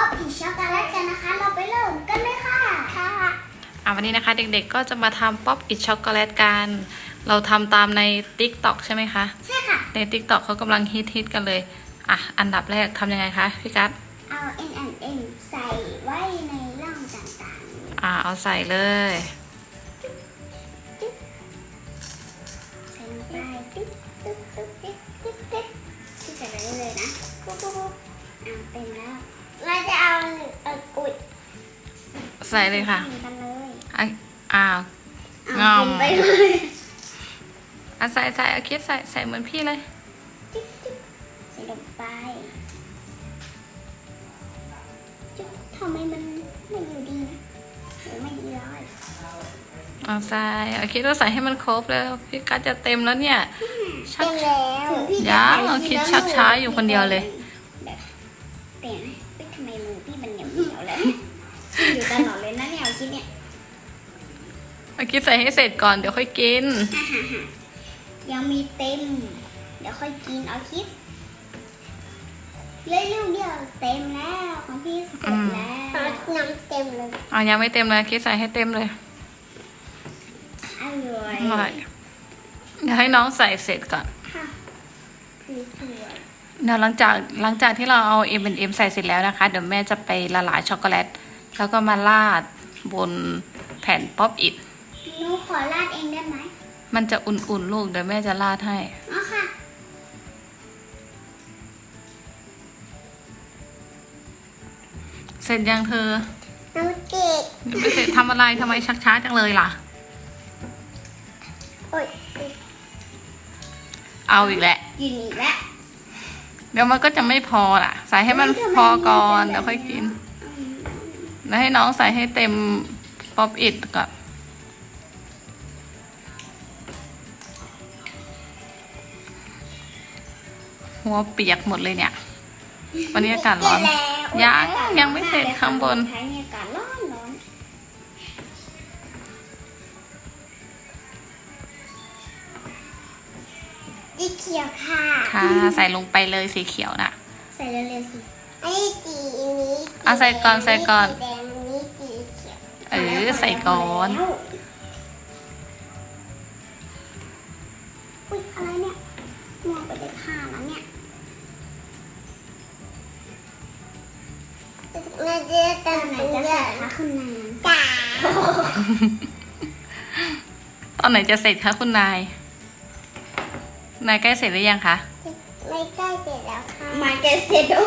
ป๊อปอีช็อกโกแลตกันนะคะ เราไปเริ่มกันเลยค่ะ ค่ะอะวันนี้นะคะเด็กๆก็จะมาทำป๊อปอิดช็อกโกแลตกัน เราทำตามใน Tik t o k ใช่ไหมคะ ใช่ค่ะ ใน Tik t o k เขากำลังฮิตฮิตๆกันเลย อะ อันดับแรกทำยังไงคะพี่กัสเอา N N M ใส่ไว้ในร่องต่างอะเอาใส่เลย ๆใส่ลงไปติ๊กติ๊กติ๊กติ๊กติ๊กติ๊กที่ใส่ไปได้เลยนะปุ๊บปุ๊บปุ๊บอะเป็นแล้ว ใส่เลยค่ะทำกันเลยอะอ้าวเอางอมกินไปเลยอะใส่ใส่เอาคิดใส่ใส่เหมือนพี่เลยติ๊กติ๊กใส่ลงไปจุ๊บทำไมมันไม่อยู่ดีนะหรือไม่ดีเลยเอาใส่เอาคิดว่าใส่ให้มันครบแล้วพี่กัสจะเต็มแล้วเนี่ย ชัก เต็มแล้วถึงพี่จะยังใส่เราคิดแล้วชักช้าอยู่คนเดียวเลย แบบเปลี่ยนไหมเฮ้ยทำไมมือพี่มันเหนียวเหนียวๆเลย อยู่ตลอดเลยนะเนี่ยเอาคิดเนี่ยเอาคิดใส่ให้เสร็จก่อนเดี๋ยวค่อยกินฮ่าฮ่าฮ่ายังมีเต็ม เดี๋ยวค่อยกินเอาคิดเลยลูกเดียวเต็มแล้วของพี่เสร็จแล้วน้ำเต็มเลยอะยังไม่เต็มเลยคิดใส่ให้เต็มเลยอร่อยอร่อยเดี๋ยวให้น้องใส่เสร็จก่อนค่ะคือสวยเดี๋ยวหลังจากหลังจากที่เราเอา M M ใส่เสร็จแล้วนะคะ เดี๋ยวแม่จะไปละลายช็อกโกแลต แล้วก็มาราดบนแผ่นป๊อปอิดหนูขอราดเองได้ไหมมันจะอุ่นๆลูกเดี๋ยวแม่จะราดให้อ๋อค่ะเสร็จยังเธอน้องเด็กยังไม่เสร็จทำอะไรทำไมชักช้าจังเลยล่ะ โอ้ยเอาอีกแหละ กินอีกแล้ว เดี๋ยวมันก็จะไม่พอล่ะ ใส่ให้มันพอก่อน เดี๋ยวค่อยกิน แล้วให้น้องใส่ให้เต็มป๊อปอิดก่อนหัวเปียกหมดเลยเนี่ย วันนี้อากาศร้อน ยังยังไม่เสร็จข้างบนไทยเนี่ยอากาศร้อนร้อนสีเขียวค่ะ ค่ะ ใส่ลงไปเลยสีเขียวน่ะ ใส่เร็วๆสิอันนี้สีอันนี้เอาใส่ก่อนใส่ก่อน สีแดงอันนี้สีเขียว เออใส่ก่อน อุ้ยอะไรเนี่ยมองไปได้ผ้าแล้วเนี่ยเราจะตอนไหนจะเสร็จคะคุณนายจ้าตอนไหนจะเสร็จคะคุณนาย นายใกล้เสร็จหรือยังคะ ไม่ใกล้เสร็จแล้วค่ะไม่ใกล้เสร็จแล้ว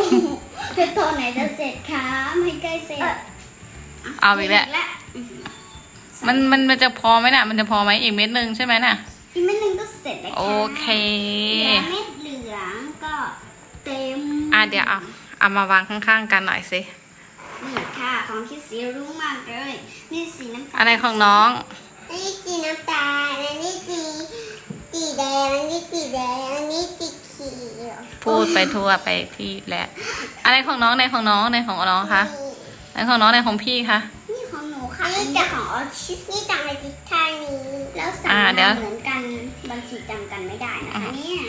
คือตอนไหนจะเสร็จคะ ไม่ใกล้เสร็จ เอาอีกแล้ว มันมันมันจะพอไหมน่ะ มันจะพอไหมอีกเม็ดหนึ่งใช่ไหมน่ะ อีกเม็ดหนึงก็เสร็จแล้วค่ะโอเค เหลือเม็ดเหลืองก็เต็มอะเดี๋ยวเอาเอามาวางข้างๆกันหน่อยสิ นี่ค่ะ ของคิดสีรุ้งมากเลย นี่สีน้ำตาลอะไรของน้องอันนี้สีน้ำตาลอันนี้สีสีแดงอันนี้สีแดงอันนี้สีเขียวพูดไปทั่วไปที่แล้ว อะไรของน้องในของน้องในของน้องคะ ในของน้องในของพี่คะ นี่ของหนูค่ะนี่จะของออชิสนี่ต่างในทิศทางนี้แล้วสั่งอ่าเดี๋ยวมาเหมือนกันบางทีจำกันไม่ได้นะคะเนี่ย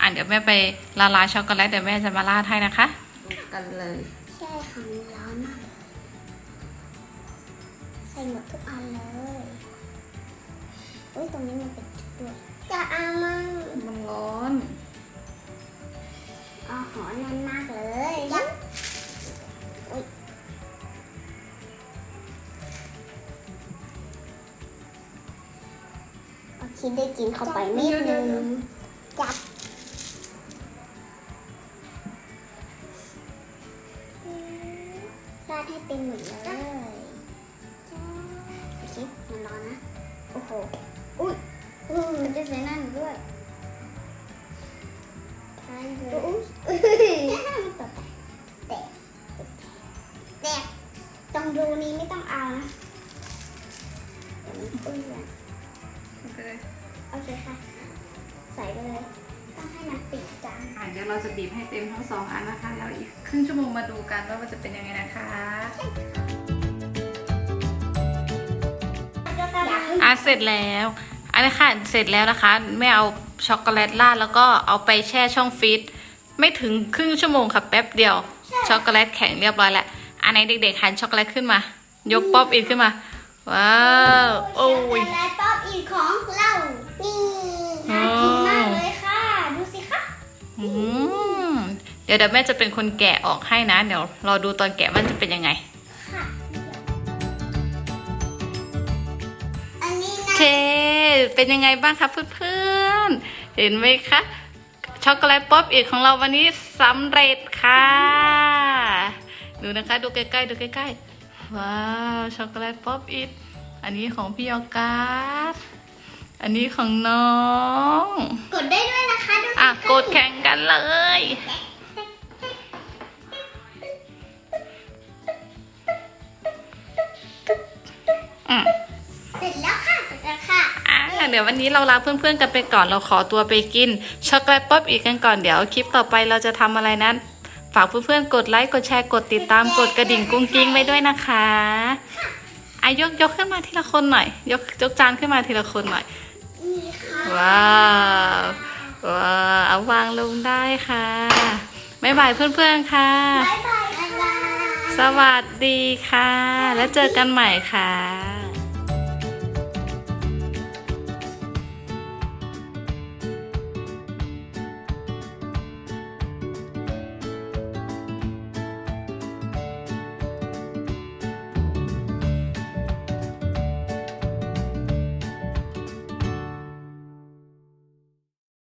อะเดี๋ยวแม่ไปละลายช็อกโกแลตเดี๋ยวแม่จะมาราดให้นะคะ กันเลยใช่ค่ะมันร้อนมากใส่หมดทุกอันเลยอุ้ยตรงนี้มันเป็นจุดด้วยจะเอามั่งมันร้อนอ๋อหอแน่นมากเลย เอาคิดได้กินเข้าไปนิดนึงจับราดให้เต็มหมดเลยโอเคมันร้อนนะ โอ้โห อุ้ยอุ้ยมันจะใส่นั่นด้วยทานเลยอุ้ยมันตกแตกแตกต้องดูนี้ไม่ต้องเอานะเดี๋ยวมันเปื้อน โอเคค่ะ ใส่ไปเลย ต้องให้มันปิดจานอะเดี๋ยวเราจะบีบให้เต็มทั้งสองอันนะคะ แล้วอีกครึ่งชั่วโมงมาดูกันว่ามันจะเป็นยังไงนะคะอะเสร็จแล้ว อันนี้ค่ะ เสร็จแล้วนะคะแม่เอาช็อกโกแลตราดแล้วก็เอาไปแช่ช่องฟรีซไม่ถึงครึ่งชั่วโมงค่ะแป๊บเดียวใช่ช็อกโกแลตแข็งเรียบร้อยแล้ว อันไหนเด็กๆหันช็อกโกแลตขึ้นมา ยกป๊อปอินขึ้นมา ว้าว โอ้ยช็อกโกแลตป๊อปอินของเรานี่น่ากินมากเลยค่ะ ดูสิคะอืมเดี๋ยวเดี๋ยวแม่จะเป็นคนแกะออกให้นะ เดี๋ยวรอดูตอนแกะมันจะเป็นยังไง ค่ะอันนี้โอนะเค เป็นยังไงบ้างคะเพื่อนๆ เห็นไหมคะ ช็อกโกแลตป๊อปอิดของเราวันนี้สำเร็จค่ะ ดูนะคะ ดูใกล้ๆ ดูใกล้ๆ ว้าว ช็อกโกแลตป๊อปอิดอันนี้ของพี่ออกัสอันนี้ของน้อง กดได้ด้วยนะคะดูสิอะคะกดแข่งกันเลยอืมเสร็จแล้วค่ะเสร็จแล้วค่ะ อะเดี๋ยววันนี้เราลาเพื่อนๆกันไปก่อนเราขอตัวไปกิน ช็อกโกแลตป๊อปอีกกันก่อนเดี๋ยวคลิปต่อไปเราจะทำอะไรนั้น ฝากเพื่อนๆกดไลค์กดแชร์กดติดตามกดกระดิ่งกุ้งกิ้งไว้ด้วยนะคะอายกยกขึ้นมาทีละคนหน่อย ยกยกจานขึ้นมาทีละคนหน่อยนี่ค่ะว้าวว้าวเอาวางลงได้ค่ะบ๊ายบายเพื่อนๆค่ะบ๊ายบายค่ะสวัสดีค่ะ แล้วเจอกันใหม่ค่ะ